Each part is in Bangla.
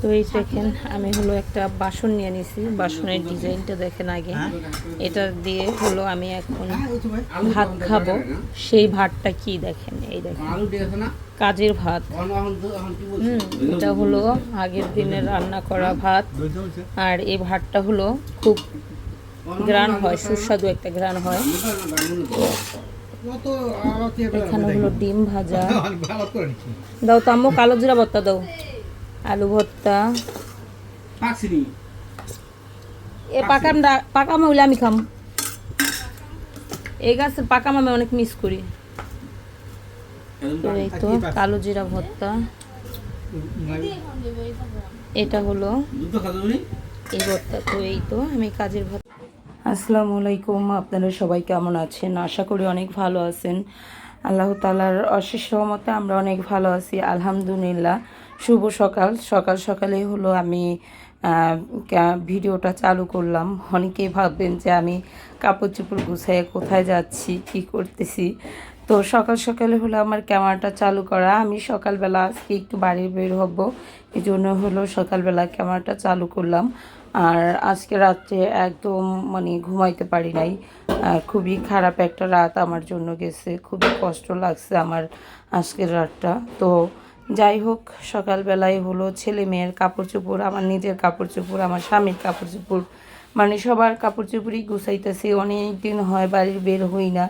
তো এই দেখেন আমি হলো একটা বাসন নিয়ে নিছি। বাসনের ডিজাইনটা দেখেন আগে। এটা দিয়ে হলো আমি এখন ভাত খাব। সেই ভাতটা কি দেখেন? এই দেখেন। কাজের ভাত। এটা হলো আগের দিনের রান্না করা ভাত। আর এই ভাতটা হলো খুব গ্রান হয় সুস্বাদু একটা গ্রান হয়। এখানে হলো ডিম ভাজা। দাও তো আম্মু কালো জিরা ভর্তা দাও। আলু ভর্তা। পাকছিনি এ পাকাম পাকাম হইলে আমি খাম। এই গাছের পাকাম আমি অনেক মিস করি। এই তো কালো জিরা ভর্তা। এটা হলো এই ভর্তা। তো এই তো আমি কাজের ভাত আসসালামু আলাইকুম আপনারা সবাই কেমন আছেন? আশা করি অনেক ভালো আছেন। আল্লাহ তালার অশেষ রহমতে আমরা অনেক ভালো আছি আলহামদুলিল্লাহ। শুভ সকাল। সকাল সকালে হলো আমি ভিডিওটা চালু করলাম। অনেকেই ভাববেন যে আমি কাপড় চোপড় গুছাই কোথায় যাচ্ছি, কি করতেছি। তো সকাল সকালে হলো আমার ক্যামেরাটা চালু করা। আমি সকালবেলা আজকে একটু বাড়ি বের হব এই জন্য হলো সকালবেলা ক্যামেরাটা চালু করলাম। আর আজকে রাত্রে একদম মানে ঘুমাইতে পারি নাই। খুবই খারাপ একটা রাত আমার জন্য গেছে। খুবই কষ্ট লাগছে আমার আজকের রাতটা। তো যাই হোক, সকালবেলায় হলো ছেলে মেয়ের কাপড় চোপড়, আমার নিজের কাপড় চোপড়, আমার স্বামীর কাপড় চোপড়। মানে সবার কাপড় চোপড়ই গুছাইতেছি, অনেক দিন হয় বাড়ির বের হই না,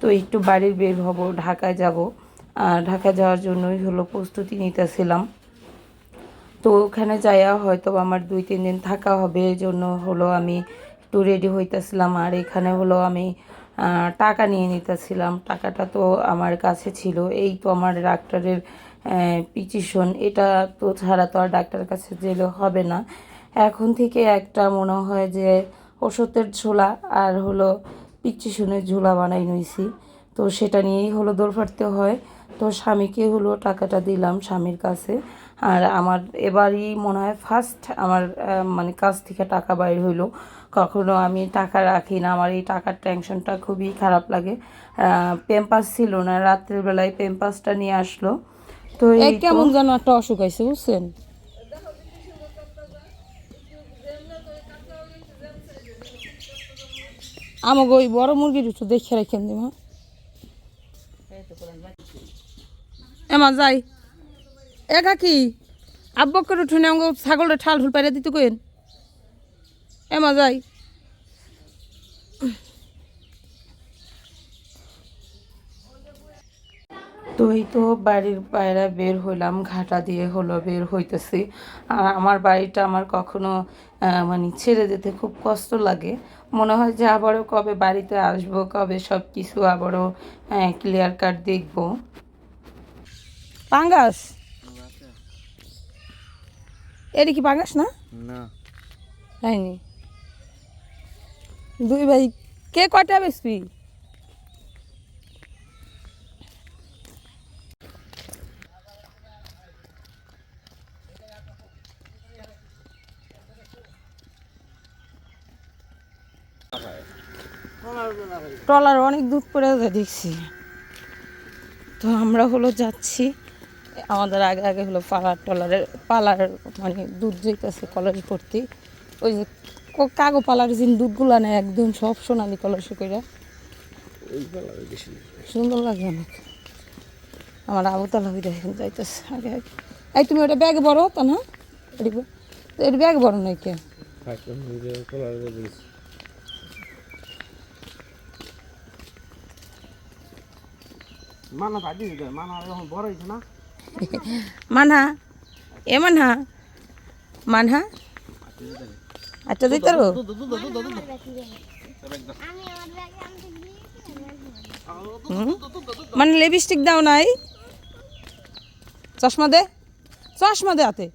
তো একটু বাড়ির বের হব, ঢাকায় যাব। আর ঢাকা যাওয়ার জন্যই হলো প্রস্তুতি নিতেছিলাম। তো ওখানে যাইয়া হয়তো আমার দুই, তিন দিন থাকা হবে, এই জন্য হলো আমি একটু রেডি হইতেছিলাম। আর এখানে হলো আমি টাকা নিয়ে নিতেছিলাম। টাকাটা তো আমার কাছে ছিল, এই তো আমার ডাক্তারের পিটিশন, এটা তো ছাড়া তো আর ডাক্তারের কাছে গেলে হবে না। এখন থেকে একটা মনে হয় যে ওষুধের ঝোলা আর হলো পিটিশনের ঝোলা বানাই নিয়েছি তো সেটা নিয়েই হলো দৌড় ফাটতে হয়। তো স্বামীকে হলো টাকাটা দিলাম স্বামীর কাছে। আর আমার এবারই মনে হয় ফার্স্ট আমার মানে কাছ থেকে টাকা বাইর হইল। কখনো আমি টাকা রাখি না। আমার এই টাকার টেনশনটা খুবই খারাপ লাগে। পেম্পাস ছিল না। রাত্রের বেলায় নিয়ে আসলো। তো এই কেমন যেন একটা অসুখ হয়েছে বুঝছেন? আমাকে ওই বড় মুরগির একটু দেখে রাখেন দিমা। এমা যাই। একা কি আব্বকের উঠুনে আমাকে ছাগলের ঠাল ঠুল পাইরে দিতে কইন। এমা যাই। তো এই তো বাড়ির বাইরে বের হইলাম ঘাটা দিয়ে হলো বের হইতেছি। আর আমার বাড়িটা আমার কখনো মানে ছেড়ে যেতে খুব কষ্ট লাগে। মনে হয় যে আবারও কবে বাড়িতে আসব কবে সব কিছু আবারও ক্লিয়ার কাট দেখব। পাঙ্গাস? এটা কি পাঙ্গাস না? না। হয়নি। দুই ভাই কে কটা বেসবি ট্রলার অনেক দূর যায় দেখছি। তো আমরা হলো যাচ্ছি। আমাদের আগে আগে হলো পালার টলারের পালার মানে দুধ যেতেছে কলেজ ভর্তি ওই যে কাগো পালার যে দুধগুলো নেয় একদম সব সোনালি কলসে করে সুন্দর লাগে অনেক। আমার আবুতালা হয়ে দেখেন যাইতেছে আগে আগে। এই তুমি ওটা ব্যাগ বড় তা না? এটি ব্যাগ বড় নাই কে মানা ভাজি মানা এখন বড় হয়েছে না? মানহা? এ মানহা? মানহা? আচ্ছা দিতে পারব মানে লিপস্টিক দাও নাই? চশমা দে। চশমা দে হাতে।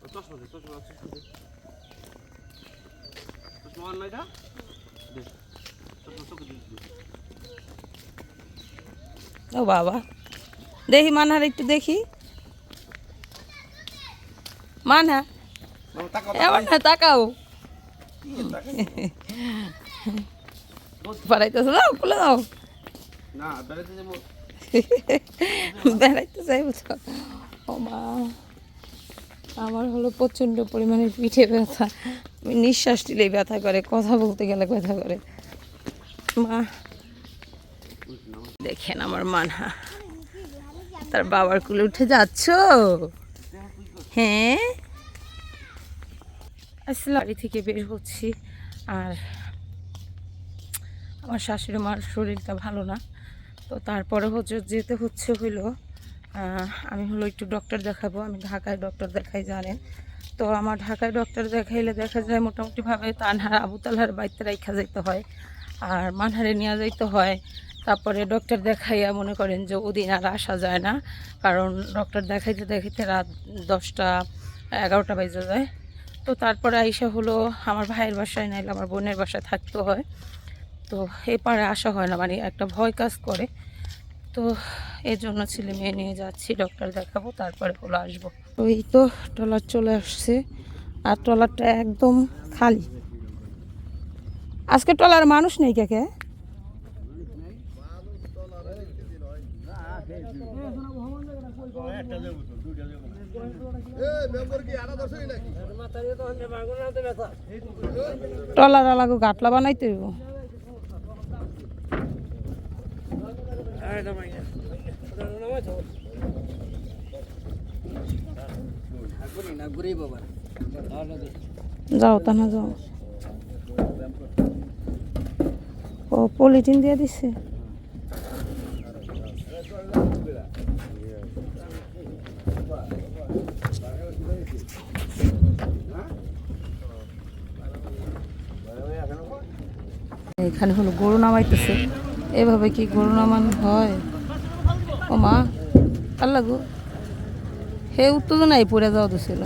ও বাবা। দেখি মানহার একটু দেখি। মানহা, এমন না, তাকাও। পারাইতেছে দাও খুলে দাও। না বেড়াইতে চাইব তো ও মা, আমার হলো প্রচণ্ড পরিমাণে পিঠে ব্যথা। আমি নিঃশ্বাস দিলেই ব্যথা করে, কথা বলতে গেলে ব্যথা করে। মা, দেখেন আমার মানহা। তার বাবার কুলে উঠে যাচ্ছ? হ্যাঁ? আসলে বাড়ি থেকে বের হচ্ছি আর আমার শাশুড়ি মার শরীরটা ভালো না। তো তারপরে হচ্ছে যেতে হচ্ছে হইল আমি হলো একটু ডক্টর দেখাবো। আমি ঢাকায় ডক্টর দেখাই, জানেন? তো আমার ঢাকায় ডক্টর দেখাইলে দেখা যায় মোটামুটিভাবে তানহার আবু তালহার বাড়িতে রাইখা যেতে হয়। আর মানহারে নিয়ে যাইতে হয়। তারপরে ডক্টর দেখাইয়া মনে করেন যে ওদিন আর আসা যায় না। কারণ ডক্টর দেখাইতে দেখাইতে রাত দশটা, এগারোটা বেজে যায়। তো তারপরে আইসা হলো আমার ভাইয়ের বাসায়, নাইলে আমার বোনের বাসায় থাকতে হয়। তো এপারে আসা হয় না মানে একটা ভয় কাজ করে। তো এর জন্য ছেলে মেয়ে নিয়ে যাচ্ছি ডক্টর দেখাবো, তারপরে হলো আসব। ওই তো ট্রলার চলে আসছে। আর ট্রলারটা একদম খালি। আজকে ট্রলার মানুষ নেই কে ট্রলার আলাগো গাটলা বানাইতে হইব। যাও তা না যাও। ও পলিথিন দিয়ে দিছে? এখানে হলো গরু নামাইতেছে। এভাবে কি গরু নামানো হয়? ও মা, আল্লাহ গো। হে উত্তেজনাই পড়ে যাওয়া দিছিল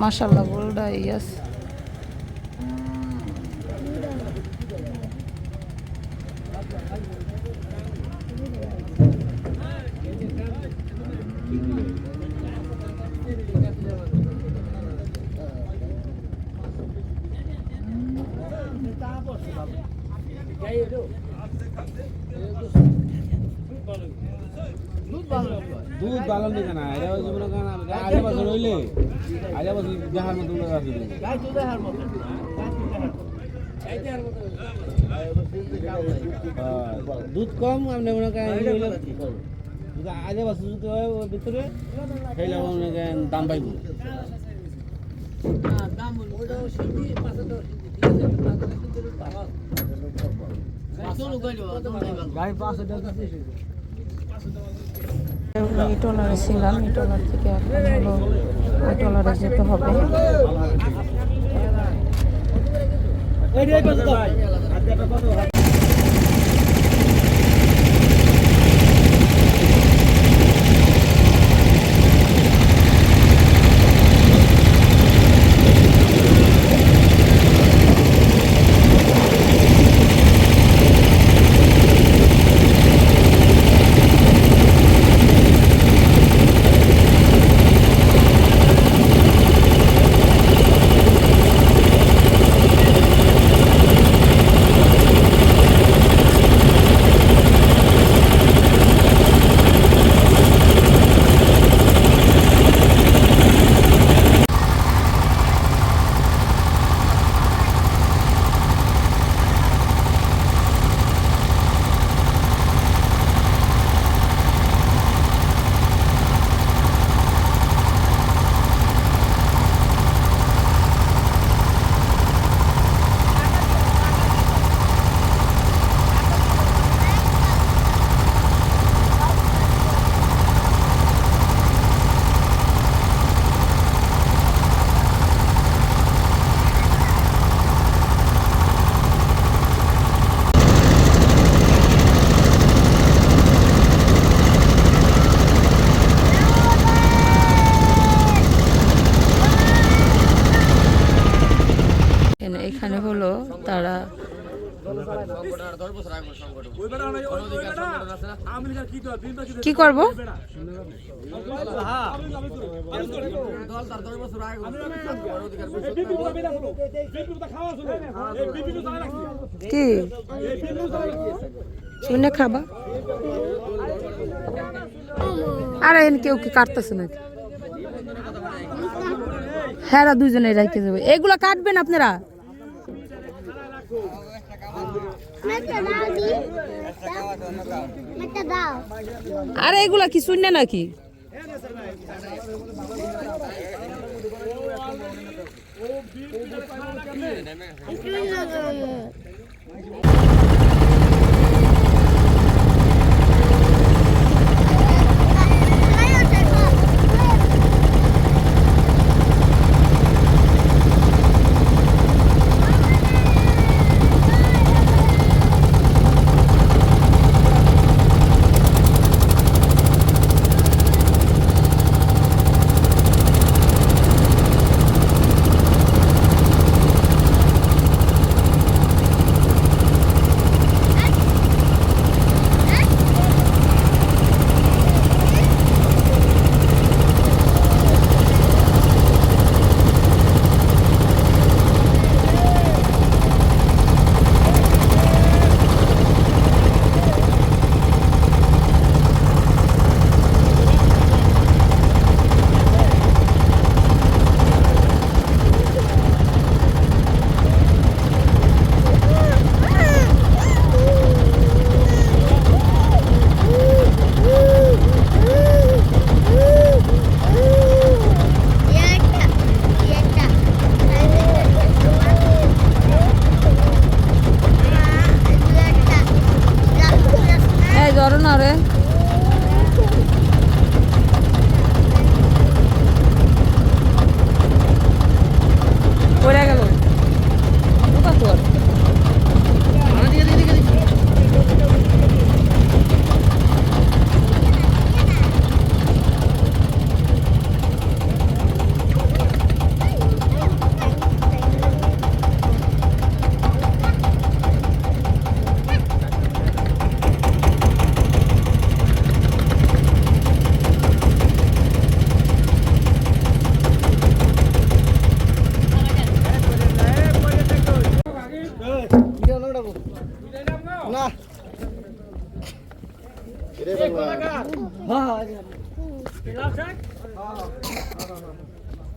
মাশাল্লাহ গরুটা ইয়াস। দুধ ভালো দিকে না এটা হচ্ছে মনে করেন আগে বছর হইলে আগে বছর দেখার মতো লোক আছে হ্যাঁ, দুধ কম আপনি মনে করেন আগে বছর যদি হয় ওর ভিতরে সেইলে মনে করেন দাম পাইব। এই টলারে ছিলাম এই থেকে এখন হলো ওই যেতে হবে এখানে হলো তারা কি করব? কি? শুনে খাবা। আর এখানে কেউ কি কাটতেছে নাকি? হ্যাঁ দুজনে রাইতে যাবে। এগুলো কাটবেন আপনারা? আরে এগুলা কি শূন্য নাকি? এই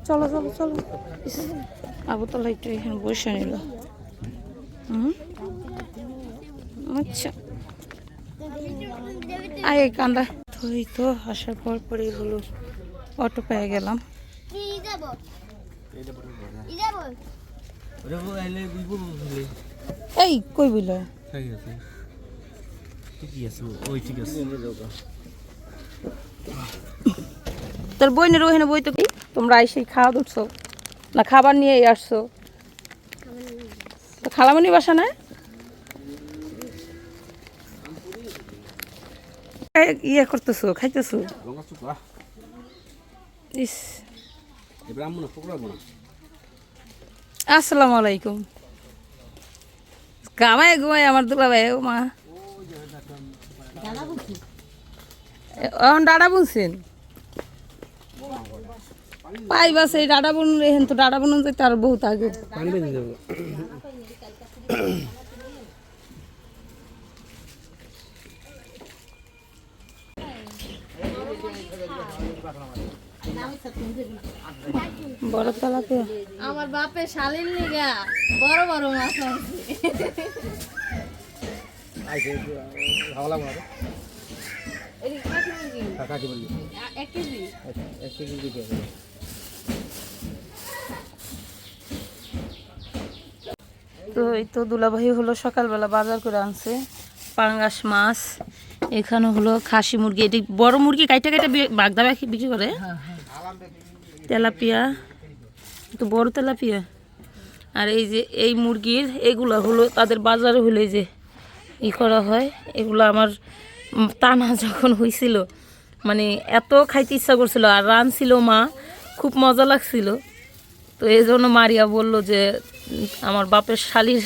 চলো চলো চলো। ইস, আবুতলা একটু এখানে বসে নিল। হুম? আচ্ছা। আয় কান্দা। তো তো আসার পর পরেই হলো অটো পেয়ে গেলাম। বুঝলে এই কই আছে। তোর বইনের ওখানে বই তো কি? তোমরা এসে খাওয়া ধরছো। না, খাবার নিয়ে আসছো। তো খালামনি বাসা না ইয়ে করতেছো, খাইতেছো? ইস। আসসালামু আলাইকুম। কামাই ঘুমাই আমার দুলা ভাই ও মা। এখন ডাডা বুনছেন? পাই বাস এই ডাডা বুন এখান তো ডাডা বুন যেতে আর বহুত আগে। পানি বেঁধে দেবো বড় তালাতে? আমার বাপের শালির লিগা বড় বড় মাছ আনছে। আইসে ভালো লাগবে না এদিকে কাকি মুরগি। কাকা কি বললি আ- এক কেজি। এক কেজি দিকে তো এই তো দুলাভাই হলো সকালবেলা বাজার করে আনছে। পাঙ্গাস মাছ, এখানে হলো খাসি মুরগি। এটি বড় মুরগি কাইটা কাইটা বাগদা বাকি বিক্রি করে। তেলাপিয়া তো বড় তেলাপিয়া। আর এই যে এই মুরগির এগুলো হলো তাদের বাজারে হলে যে ই করা হয়, এগুলো আমার টানা যখন হয়েছিল মানে এত খাইতে ইচ্ছা করছিল, আর রানছিল মা, খুব মজা লাগছিল। তো এই জন্য মারিয়া বলল যে আমার বাপের শালির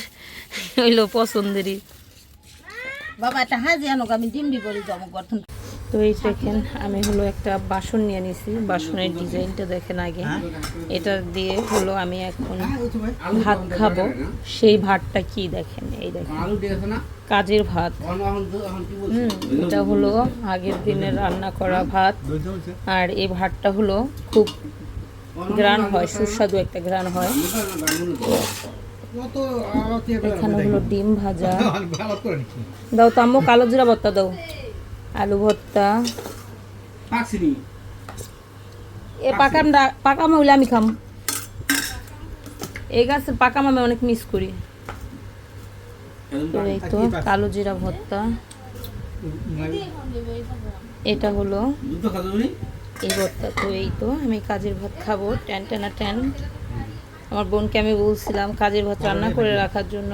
হইল পছন্দেরই। বাবা আমি ডিমডি গঠন তো এই দেখেন আমি হলো একটা বাসন নিয়ে নিছি। বাসনের ডিজাইনটা দেখেন আগে। এটা দিয়ে হলো আমি এখন ভাত খাব। সেই ভাতটা কি দেখেন? এই দেখেন। কাজের ভাত। এটা হলো আগের দিনে রান্না করা ভাত। আর এই ভাতটা হলো খুব গ্রান হয়, সুস্বাদু একটা গ্রান হয়। এখানে হলো ডিম ভাজা। দাও তাম্মু কালো জিরা ভর্তা দাও। আলু ভর্তা। এ পাকাম পাকাম হইলে আমি খাম। এই গাছের পাকাম আমি অনেক মিস করি। এই তো, কালো জিরা ভর্তা। এটা হলো এই ভর্তা তো এই তো। আমি কাজের ভাত খাব ট্যান ট্যানা ট্যান আমার বোনকে আমি বলছিলাম কাজের ভাত রান্না করে রাখার জন্য।